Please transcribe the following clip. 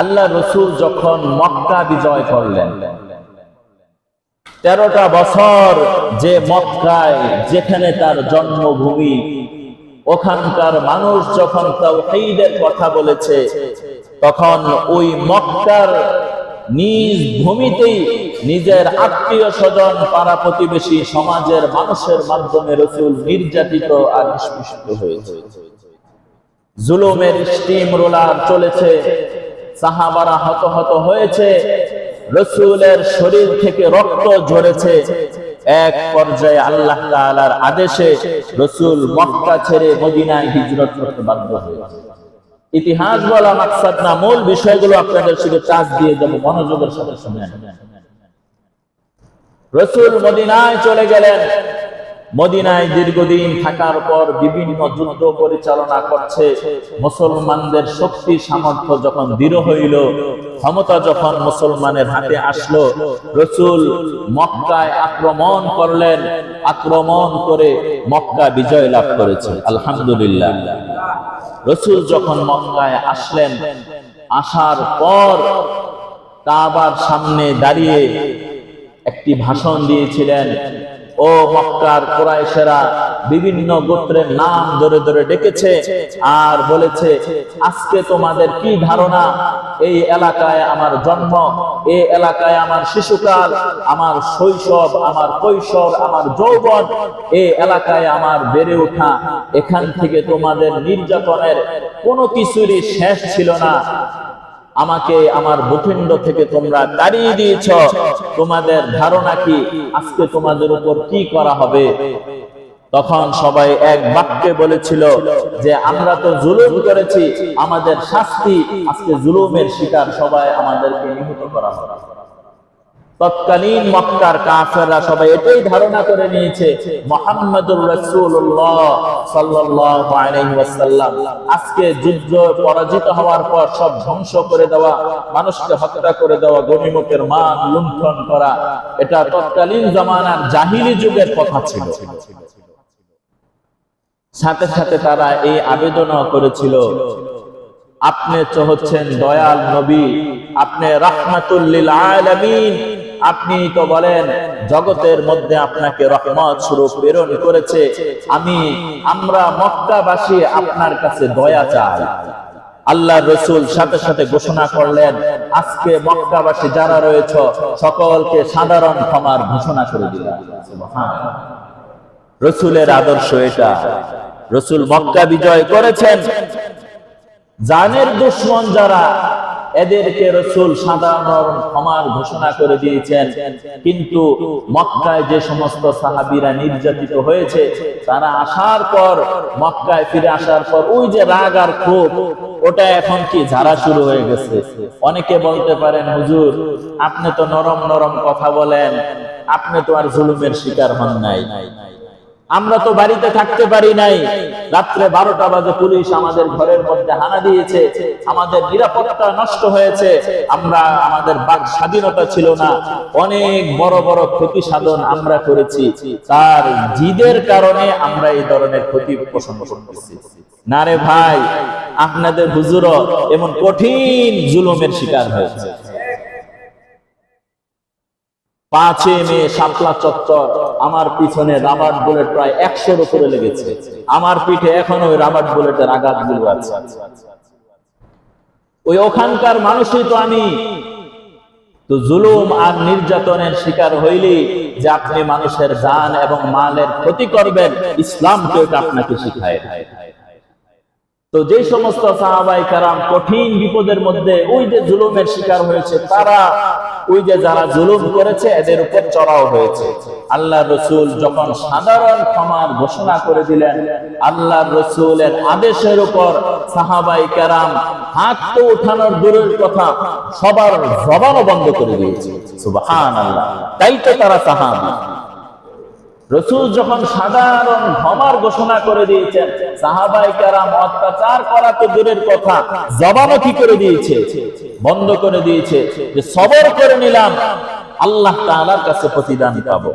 আল্লাহ রসুল যখন মক্কা বিজয় করলেন, তেরোটা বছর যে মক্কায় যেখানে তার জন্মভূমি, ওখানকার মানুষ যখন তাওহীদের কথা বলেছে, তখন ওই মক্কার নিজ ভূমিতেই নিজের আত্মীয় স্বজন পাড়া প্রতিবেশী সমাজের মানুষের মাধ্যমে রসুল নির্যাতিত আর নিষ্পৃষ্ট হয়েছে। জুলুমের স্টিম রোলার চলেছে। সাহাবারা হত হত হয়েছে, রসুলের শরীর থেকে রক্ত ঝরেছে। এক পর্যায়ে আল্লাহ তাআলার আদেশে রসুল মক্কা ছেড়ে মদিনায় হিজরত করতে বাধ্য হয়েছে। ইতিহাস বলা মাকসাদ না, মূল বিষয়গুলো আপনাদের শুধু চাষ দিয়ে যাব মনোযোগের সাথে শুনেন। রসুল মদিনায় চলে গেলেন। মদিনায় দীর্ঘদিন থাকার পর বিভিন্ন যুদ্ধ পরিচালনা করছে। মুসলমানদের শক্তি সামর্থ্য যখন দৃঢ় হইল, ক্ষমতা যখন মুসলমানের হাতে আসলো, রসুল মক্কায় আক্রমণ করলেন। আক্রমণ করে মক্কা বিজয় লাভ করেছে। আলহামদুলিল্লাহ। রসুল যখন মক্কায় আসলেন, আসার পর কাবার সামনে দাঁড়িয়ে একটি ভাষণ দিয়েছিলেন ও মক্কার কোরাইশেরা বিভিন্ন গোত্রের নাম ধরে ধরে ডেকেছে আর বলেছে, আজকে তোমাদের কি ধারণা? এই এলাকায় আমার জন্ম এই এলাকায় আমার শিশুকাল, আমার শৈশব, আমার কৈশোর, আমার যৌবন এই এলাকায় আমার বেড়ে ওঠা। এখান থেকে তোমাদের নির্যাতনের কোনো কিছুরই শেষ ছিল না। আমাকে আমার ভূখণ্ড থেকে তোমরা তাড়িয়ে দিয়েছ। তোমাদের ধারণা কি? আজকে তোমাদের উপর কি করা হবে? তখন সবাই এক বাক্যে বলেছিল যে, আমরা তো জুলুম করেছি। আমাদের শাস্তি আজকে জুলুমের শিকার সবাই আমাদেরকে নিহত করা হবে। তৎকালীন মক্কার কাফেররা সবাই এটাই ধারণা করে নিয়েছে, মোহাম্মদুর রাসূলুল্লাহ সাল্লাল্লাহু আলাইহি ওয়াসাল্লাম। আজকে যুদ্ধ পরাজিত হওয়ার পর সব ধ্বংস করে দেওয়া, মানুষকে হত্যা করে দেওয়া গনিমতের মান লুণ্ঠন করা, এটা তৎকালীন জামানার জাহিলি যুগের কথা ছিল। সাথে সাথে তারা এই আবেদনও করেছিল, আপনি হচ্ছেন দয়াল নবী, আপনি রাহমাতুল্লিল আলামিন। আপনি তো বলেন, জগতের মধ্যে আপনাকে রহমত স্বরূপ প্রেরণ করেছে। আমি, আমরা মক্কাবাসী আপনার কাছে দয়া চাই। আল্লাহ রসুল সাথে সাথে ঘোষণা করলেন, আজকে মক্কাবাসী যারা রয়েছে, সকলকে সাধারণ ক্ষমার ঘোষণা করে দিলেন রসুলের আদর্শ এটা। রসুল মক্কা বিজয় করেছেন। জানের দুশ্মন যারা এদেরকে রসুল সাধারণ ক্ষমার ঘোষণা করে দিয়েছেন। কিন্তু মক্কায় যে সমস্ত সাহাবিরা নির্যাতিত হয়েছে, তারা আসার পর, মক্কায় ফিরে আসার পর ওই যে রাগ আর ক্ষোভ, ওটা এখন কি ঝাড়া শুরু হয়ে গেছে? অনেকে বলতে পারেন, হুজুর, আপনি তো নরম নরম কথা বলেন, আপনি তো আর জুলুমের শিকার হন নাই। আমরা তো বাড়িতে থাকতে পারি নাই। রাত্রে বারোটা বাজে পুলিশ আমাদের ঘরের মধ্যে হানা দিয়েছে। আমাদের নিরাপত্তা নষ্ট হয়েছে। আমরা, আমাদের বাক স্বাধীনতা ছিল না। অনেক বড় বড় ক্ষতি সাধন আমরা করেছি। তার জিদের কারণে আমরা এই ধরনের ক্ষতি পোষণ করতেছি। না রে ভাই, আপনাদের হুজুর এমন কঠিন জুলুমের শিকার হয়েছে। পাঁচে মে, শাপলা চত্বর, আমার পিছনে রাবার বুলেট প্রায় একশোর উপরে লেগেছে। আমার পিঠে এখন ওই রাবার বুলেটের আঘাতগুলো আছে। ওই ওখানকার মানুষই তো আমি। তো জুলুম আর নির্যাতনের শিকার হইলে যে আপনি মানুষের জান এবং মালের ক্ষতি করবেন ইসলাম কেউ আপনাকে শিখায়। তো যে সমস্ত সাহাবাই কারাম কঠিন বিপদের মধ্যে ওই যে জুলুমের শিকার হয়েছে, তারা ওই যে যারা জুলুম করেছে, এদের উপর চড়াও হয়েছে। আল্লাহ রসুল যখন সাধারণ ক্ষমার ঘোষণা করে দিলেন আল্লাহ রসুলের আদেশের উপর সাহাবাই কারাম হাত তো উঠানোর দূরের কথা সবার জবানও বন্ধ করে দিয়েছে। তাই তো তারা সাহাবা। রসুল যখন সাধারণ ক্ষমার ঘোষণা করে দিয়েছেন, সাহাবাই কারাম অত্যাচার করা তো দূরের কথা, জবানও কি করে দিয়েছে, বন্ধ করে দিয়েছে যে, সবর করে নিলাম, আল্লাহ তাআলার কাছে প্রতিদান পাবো।